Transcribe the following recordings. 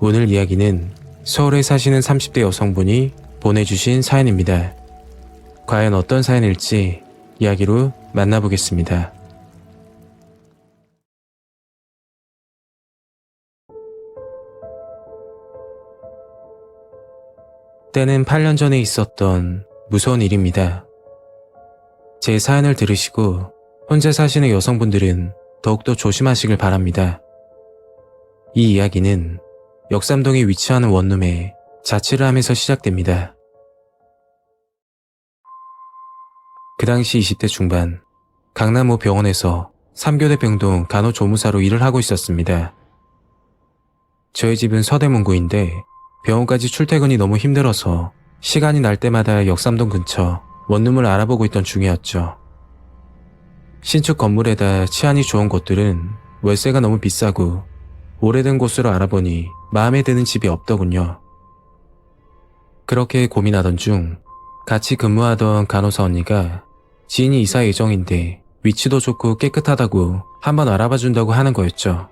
오늘 이야기는 서울에 사시는 30대 여성분이 보내주신 사연입니다. 과연 어떤 사연일지 이야기로 만나보겠습니다. 때는 8년 전에 있었던 무서운 일입니다. 제 사연을 들으시고 혼자 사시는 여성분들은 더욱더 조심하시길 바랍니다. 이 이야기는 역삼동에 위치하는 원룸에 자취를 하면서 시작됩니다. 그 당시 20대 중반, 강남 모 병원에서 3교대 병동 간호조무사로 일을 하고 있었습니다. 저희 집은 서대문구인데 병원까지 출퇴근이 너무 힘들어서 시간이 날 때마다 역삼동 근처 원룸을 알아보고 있던 중이었죠. 신축 건물에다 치안이 좋은 곳들은 월세가 너무 비싸고 오래된 곳으로 알아보니 마음에 드는 집이 없더군요. 그렇게 고민하던 중 같이 근무하던 간호사 언니가 지인이 이사 예정인데 위치도 좋고 깨끗하다고 한번 알아봐 준다고 하는 거였죠.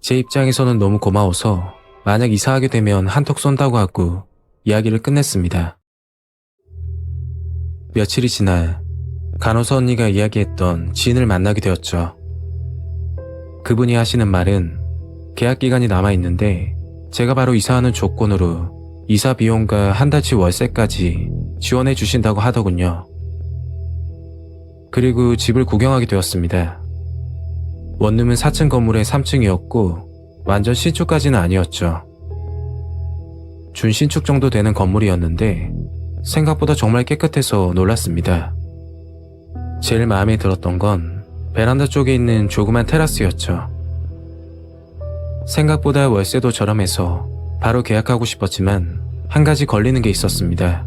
제 입장에서는 너무 고마워서 만약 이사하게 되면 한턱 쏜다고 하고 이야기를 끝냈습니다. 며칠이 지나 간호사 언니가 이야기했던 지인을 만나게 되었죠. 그분이 하시는 말은 계약 기간이 남아 있는데 제가 바로 이사하는 조건으로 이사 비용과 한 달치 월세까지 지원해 주신다고 하더군요. 그리고 집을 구경하게 되었습니다. 원룸은 4층 건물의 3층이었고 완전 신축까지는 아니었죠. 준신축 정도 되는 건물이었는데 생각보다 정말 깨끗해서 놀랐습니다. 제일 마음에 들었던 건 베란다 쪽에 있는 조그만 테라스였죠. 생각보다 월세도 저렴해서 바로 계약하고 싶었지만 한 가지 걸리는 게 있었습니다.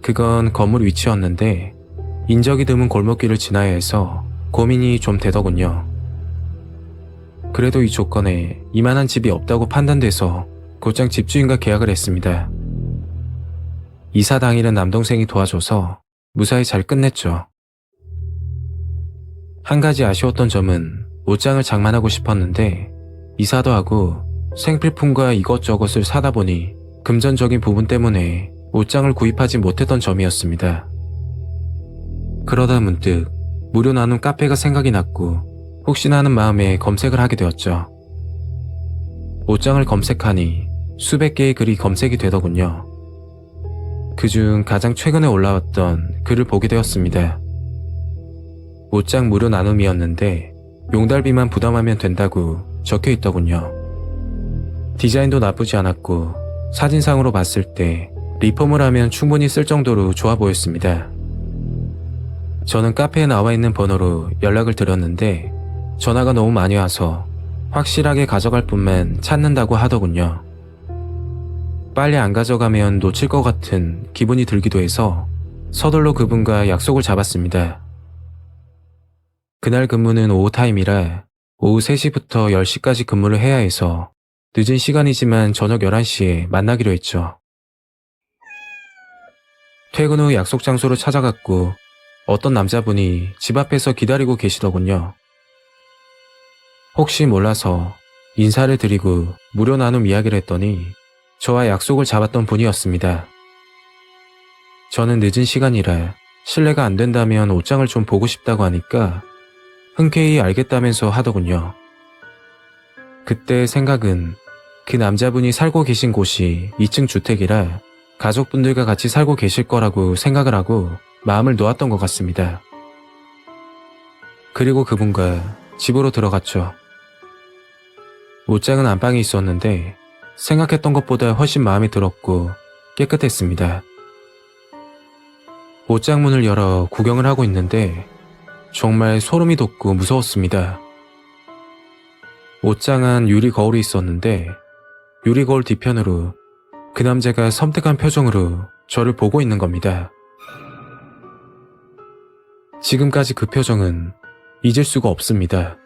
그건 건물 위치였는데 인적이 드문 골목길을 지나야 해서 고민이 좀 되더군요. 그래도 이 조건에 이만한 집이 없다고 판단돼서 곧장 집주인과 계약을 했습니다. 이사 당일은 남동생이 도와줘서 무사히 잘 끝냈죠. 한 가지 아쉬웠던 점은 옷장을 장만하고 싶었는데 이사도 하고 생필품과 이것저것을 사다 보니 금전적인 부분 때문에 옷장을 구입하지 못했던 점이었습니다. 그러다 문득 무료 나눔 카페가 생각이 났고 혹시나 하는 마음에 검색을 하게 되었죠. 옷장을 검색하니 수백 개의 글이 검색이 되더군요. 그중 가장 최근에 올라왔던 글을 보게 되었습니다. 옷장 무료 나눔이었는데 용달비만 부담하면 된다고 적혀 있더군요. 디자인도 나쁘지 않았고 사진상으로 봤을 때 리폼을 하면 충분히 쓸 정도로 좋아 보였습니다. 저는 카페에 나와 있는 번호로 연락을 드렸는데 전화가 너무 많이 와서 확실하게 가져갈 뿐만 찾는다고 하더군요. 빨리 안 가져가면 놓칠 것 같은 기분이 들기도 해서 서둘러 그분과 약속을 잡았습니다. 그날 근무는 오후 타임이라 오후 3시부터 10시까지 근무를 해야 해서 늦은 시간이지만 저녁 11시에 만나기로 했죠. 퇴근 후 약속 장소로 찾아갔고 어떤 남자분이 집 앞에서 기다리고 계시더군요. 혹시 몰라서 인사를 드리고 무료 나눔 이야기를 했더니 저와 약속을 잡았던 분이었습니다. 저는 늦은 시간이라 실례가 안 된다면 옷장을 좀 보고 싶다고 하니까 흔쾌히 알겠다면서 하더군요. 그때 생각은 그 남자분이 살고 계신 곳이 2층 주택이라 가족분들과 같이 살고 계실 거라고 생각을 하고 마음을 놓았던 것 같습니다. 그리고 그분과 집으로 들어갔죠. 옷장은 안방에 있었는데 생각했던 것보다 훨씬 마음에 들었고 깨끗했습니다. 옷장 문을 열어 구경을 하고 있는데 정말 소름이 돋고 무서웠습니다. 옷장은 유리 거울이 있었는데 유리 거울 뒤편으로 그 남자가 섬뜩한 표정으로 저를 보고 있는 겁니다. 지금까지 그 표정은 잊을 수가 없습니다.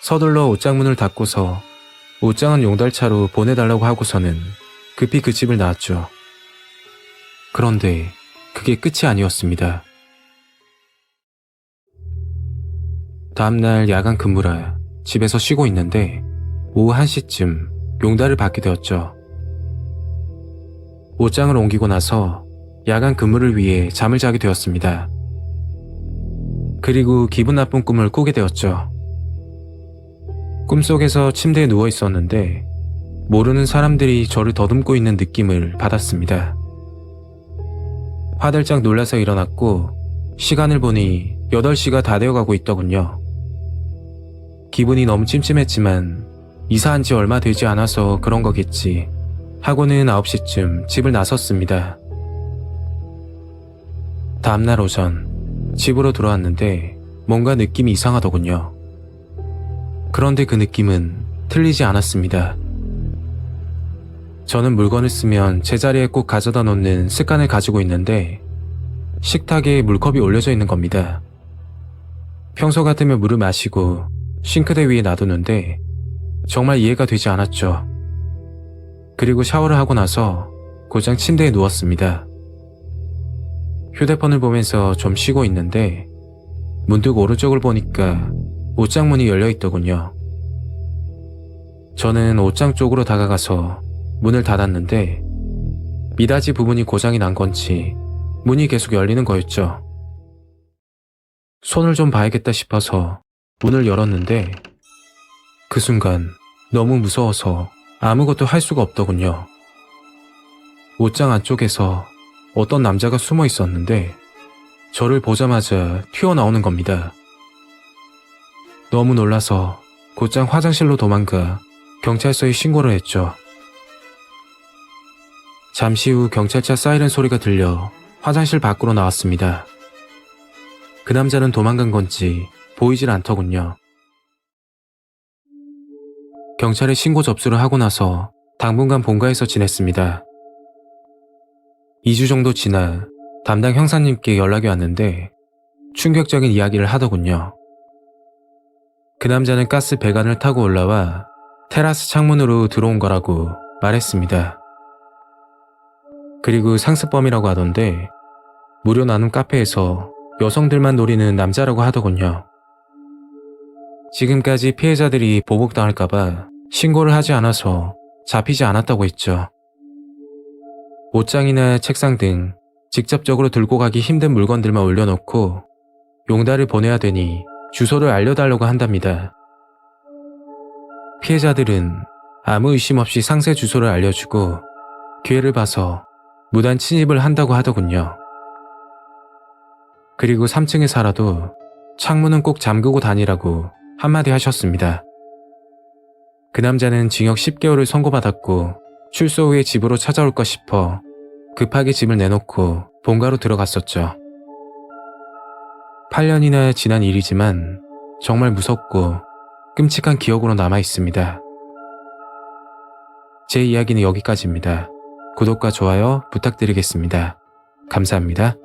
서둘러 옷장 문을 닫고서 옷장은 용달차로 보내달라고 하고서는 급히 그 집을 나왔죠. 그런데 그게 끝이 아니었습니다. 다음날 야간 근무라 집에서 쉬고 있는데 오후 1시쯤 용달을 받게 되었죠. 옷장을 옮기고 나서 야간 근무를 위해 잠을 자게 되었습니다. 그리고 기분 나쁜 꿈을 꾸게 되었죠. 꿈속에서 침대에 누워 있었는데 모르는 사람들이 저를 더듬고 있는 느낌을 받았습니다. 화들짝 놀라서 일어났고 시간을 보니 8시가 다 되어가고 있더군요. 기분이 너무 찜찜했지만 이사한 지 얼마 되지 않아서 그런 거겠지 하고는 9시쯤 집을 나섰습니다. 다음날 오전 집으로 들어왔는데 뭔가 느낌이 이상하더군요. 그런데 그 느낌은 틀리지 않았습니다. 저는 물건을 쓰면 제자리에 꼭 가져다 놓는 습관을 가지고 있는데 식탁에 물컵이 올려져 있는 겁니다. 평소 같으면 물을 마시고 싱크대 위에 놔두는데 정말 이해가 되지 않았죠. 그리고 샤워를 하고 나서 고장 침대에 누웠습니다. 휴대폰을 보면서 좀 쉬고 있는데 문득 오른쪽을 보니까 옷장 문이 열려 있더군요. 저는 옷장 쪽으로 다가가서 문을 닫았는데 미닫이 부분이 고장이 난 건지 문이 계속 열리는 거였죠. 손을 좀 봐야겠다 싶어서 문을 열었는데 그 순간 너무 무서워서 아무것도 할 수가 없더군요. 옷장 안쪽에서 어떤 남자가 숨어 있었는데 저를 보자마자 튀어나오는 겁니다. 너무 놀라서 곧장 화장실로 도망가 경찰서에 신고를 했죠. 잠시 후 경찰차 사이렌 소리가 들려 화장실 밖으로 나왔습니다. 그 남자는 도망간 건지 보이질 않더군요. 경찰에 신고 접수를 하고 나서 당분간 본가에서 지냈습니다. 2주 정도 지나 담당 형사님께 연락이 왔는데 충격적인 이야기를 하더군요. 그 남자는 가스 배관을 타고 올라와 테라스 창문으로 들어온 거라고 말했습니다. 그리고 상습범이라고 하던데 무료 나눔 카페에서 여성들만 노리는 남자라고 하더군요. 지금까지 피해자들이 보복당할까봐 신고를 하지 않아서 잡히지 않았다고 했죠. 옷장이나 책상 등 직접적으로 들고 가기 힘든 물건들만 올려놓고 용달을 보내야 되니 주소를 알려달라고 한답니다. 피해자들은 아무 의심 없이 상세 주소를 알려주고 기회를 봐서 무단 침입을 한다고 하더군요. 그리고 3층에 살아도 창문은 꼭 잠그고 다니라고 한마디 하셨습니다. 그 남자는 징역 10개월을 선고받았고 출소 후에 집으로 찾아올까 싶어 급하게 집을 내놓고 본가로 들어갔었죠. 8년이나 지난 일이지만 정말 무섭고 끔찍한 기억으로 남아 있습니다. 제 이야기는 여기까지입니다. 구독과 좋아요 부탁드리겠습니다. 감사합니다.